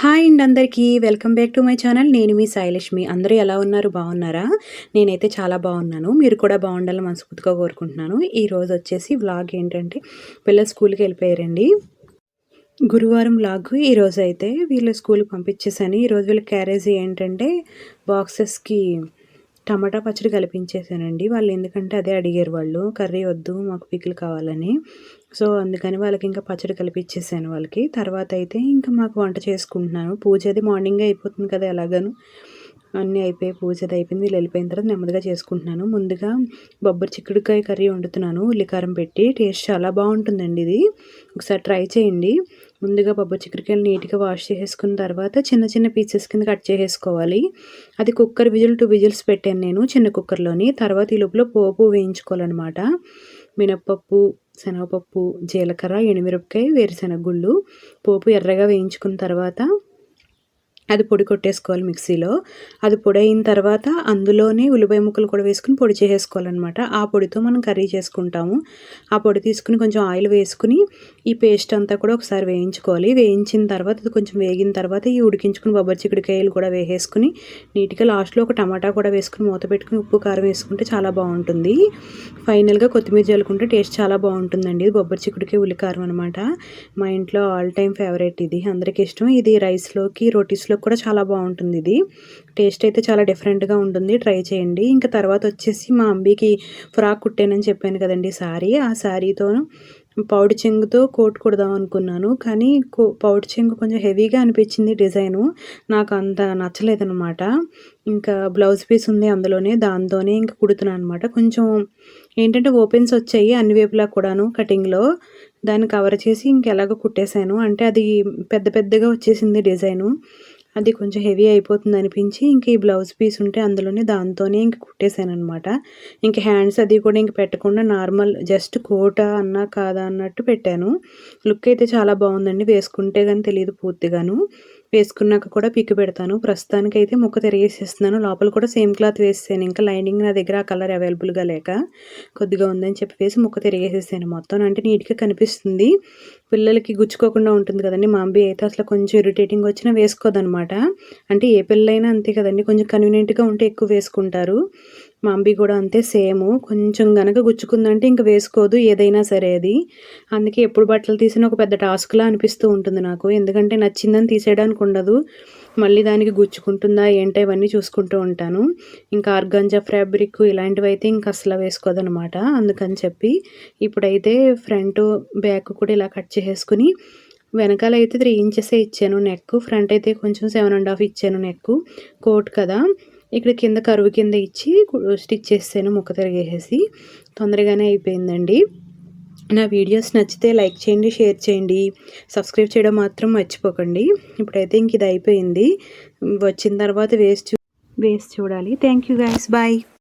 Hi అండి అందరికీ. Welcome back to my channel. నేను మీ సాయిలక్ష్మి. అందరూ ఎలా ఉన్నారు? బాగున్నారా? నేనైతే చాలా బాగున్నాను. మీరు కూడా బాగుండాలని మనస్ఫూర్తిగా కోరుకుంటున్నాను. ఈరోజు వచ్చేసి వ్లాగ్ ఏంటంటే పిల్లలు స్కూల్కి వెళ్ళిపోయారండి. గురువారం లాగు ఈరోజు అయితే వీళ్ళు స్కూల్కి పంపించేసాను ఈరోజు వీళ్ళ క్యారేజీ ఏంటంటే బాక్సెస్కి టమాటా పచ్చడి కలిపించేసానండి. వాళ్ళు ఎందుకంటే అదే అడిగారు వాళ్ళు కర్రీ వద్దు మాకు పికిల్ కావాలని. సో అందుకని వాళ్ళకి ఇంకా పచ్చడి కలిపించేసాను వాళ్ళకి. తర్వాత అయితే ఇంకా మాకు వంట చేసుకుంటున్నాను. పూజ అది మార్నింగే అయిపోతుంది కదా ఎలాగను. అన్నీ అయిపోయి పూజ అది అయిపోయింది. వీళ్ళు వెళ్ళిపోయిన తర్వాత నెమ్మదిగా చేసుకుంటున్నాను. ముందుగా బొబ్బరి చిక్కుడుకాయ కర్రీ వండుతున్నాను. ఉల్లికారం పెట్టి. టేస్ట్ చాలా బాగుంటుందండి ఇది. ఒకసారి ట్రై చేయండి. ముందుగా బొబ్బరి చిక్కుడుకాయలు నీట్గా వాష్ చేసేసుకున్న తర్వాత చిన్న చిన్న పీసెస్ కింద కట్ చేసేసుకోవాలి. అది కుక్కర్ విజిల్ టూ విజిల్స్ పెట్టాను నేను చిన్న కుక్కర్లోని. తర్వాత ఈ లోపల పోపు వేయించుకోవాలన్నమాట. మినప్పప్పు శనగపప్పు జీలకర్ర ఎండుమిరపకాయ వేరుశెనగ గుళ్ళు. పోపు ఎర్రగా వేయించుకున్న తర్వాత అది పొడి కొట్టేసుకోవాలి మిక్సీలో. అది పొడి అయిన తర్వాత అందులోనే ఉల్లిపాయ ముక్కలు కూడా వేసుకుని పొడి చేసేసుకోవాలన్నమాట. ఆ పొడితో మనం కర్రీ చేసుకుంటాము. ఆ పొడి తీసుకుని కొంచెం ఆయిల్ వేసుకుని ఈ పేస్ట్ అంతా కూడా ఒకసారి వేయించుకోవాలి. వేయించిన తర్వాత అది కొంచెం వేగిన తర్వాత ఈ ఉడికించుకుని బొబ్బరి చిక్కుడుకాయలు కూడా వేసేసుకుని నీట్గా లాస్ట్లో ఒక టమాటా కూడా వేసుకుని మూత పెట్టుకుని ఉప్పు కారం వేసుకుంటే చాలా బాగుంటుంది. ఫైనల్గా కొత్తిమీర చల్లుకుంటే టేస్ట్ చాలా బాగుంటుందండి. ఇది బొబ్బరి చిక్కుడుకాయ ఉల్లికారం అనమాట మా ఇంట్లో ఆల్ టైమ్ ఫేవరెట్ ఇది. అందరికీ ఇష్టం. ఇది రైస్లోకి రోటీస్లో కూడా చాలా బాగుంటుంది ఇది. టేస్ట్ అయితే చాలా డిఫరెంట్గా ఉంటుంది. ట్రై చేయండి. ఇంకా తర్వాత వచ్చేసి మా అంబీకి ఫ్రాక్ కుట్టానని చెప్పాను కదండి శారీ ఆ శారీతో పౌడి చెంగుతో కోట్ కుడదాం అనుకున్నాను. కానీ పౌడి చెంగు కొంచెం హెవీగా అనిపించింది డిజైను. నాకు అంత నచ్చలేదనమాట ఇంకా బ్లౌజ్ పీస్ ఉంది అందులోనే. దాంతోనే ఇంకా కుడుతున్నాను అనమాట కొంచెం ఏంటంటే ఓపెన్స్ వచ్చాయి అన్ని వైపులా కూడాను కటింగ్లో దాన్ని కవర్ చేసి ఇంకెలాగో కుట్టేశాను. అంటే అది పెద్ద పెద్దగా వచ్చేసింది డిజైను. అది కొంచెం హెవీ అయిపోతుంది అనిపించి ఇంక ఈ బ్లౌజ్ పీస్ ఉంటే అందులోనే దాంతోనే ఇంక కుట్టేశాను అనమాట ఇంక హ్యాండ్స్ అది కూడా ఇంక పెట్టకుండా నార్మల్ జస్ట్ కోట అన్నా కాదా అన్నట్టు పెట్టాను. లుక్ అయితే చాలా బాగుందండి వేసుకుంటే కానీ తెలియదు పూర్తిగాను. వేసుకున్నాక కూడా పిక్ పెడతాను. ప్రస్తుతానికి అయితే ముక్క తిరిగేసేస్తున్నాను. లోపల కూడా సేమ్ క్లాత్ వేసేసాను. ఇంకా లైనింగ్ నా దగ్గర ఆ కలర్ అవైలబుల్గా లేక కొద్దిగా ఉందని చెప్పి వేసి ముక్క తిరిగేసేసాను. మొత్తం అంటే నీట్గా కనిపిస్తుంది. పిల్లలకి గుచ్చుకోకుండా ఉంటుంది కదండి. మా అబ్బాయి అయితే అసలు కొంచెం ఇరిటేటింగ్ వచ్చినా వేసుకోదనమాట. అంటే ఏ పిల్లలైనా అంతే కదండి. కొంచెం కన్వీనియంట్గా ఉంటే ఎక్కువ వేసుకుంటారు. మా అంబి కూడా అంతే సేమ్. కొంచెం గనక గుచ్చుకుందంటే ఇంక వేసుకోదు ఏదైనా సరే అది. అందుకే ఎప్పుడు బట్టలు తీసినా ఒక పెద్ద టాస్క్లా అనిపిస్తూ ఉంటుంది నాకు. ఎందుకంటే నచ్చిందని తీసేయడానికి ఉండదు. మళ్ళీ దానికి గుచ్చుకుంటుందా ఏంటో ఇవన్నీ చూసుకుంటూ ఉంటాను. ఇంకా ఆర్గంజా ఫ్యాబ్రిక్ ఇలాంటివి అయితే ఇంకా అసలు వేసుకోదనమాట. అందుకని చెప్పి ఇప్పుడైతే ఫ్రంట్ బ్యాక్ కూడా ఇలా కట్ చేసేసుకుని వెనకాల అయితే త్రీ ఇంచెసే ఇచ్చాను నెక్ ఫ్రంట్ అయితే కొంచెం సెవెన్ అండ్ హాఫ్ ఇచ్చాను నెక్ కోట్ కదా. ఇక్కడ కింద కరువు కింద ఇచ్చి స్టిచ్ చేసాను ముక్క తిరిగేసేసి. తొందరగానే అయిపోయిందండి. నా వీడియోస్ నచ్చితే లైక్ చేయండి షేర్ చేయండి. సబ్స్క్రైబ్ చేయడం మాత్రం మర్చిపోకండి. ఇప్పుడైతే ఇంక ఇది అయిపోయింది. వచ్చిన తర్వాత వేస్ట్ వేస్ట్ చూడాలి. Thank you guys bye.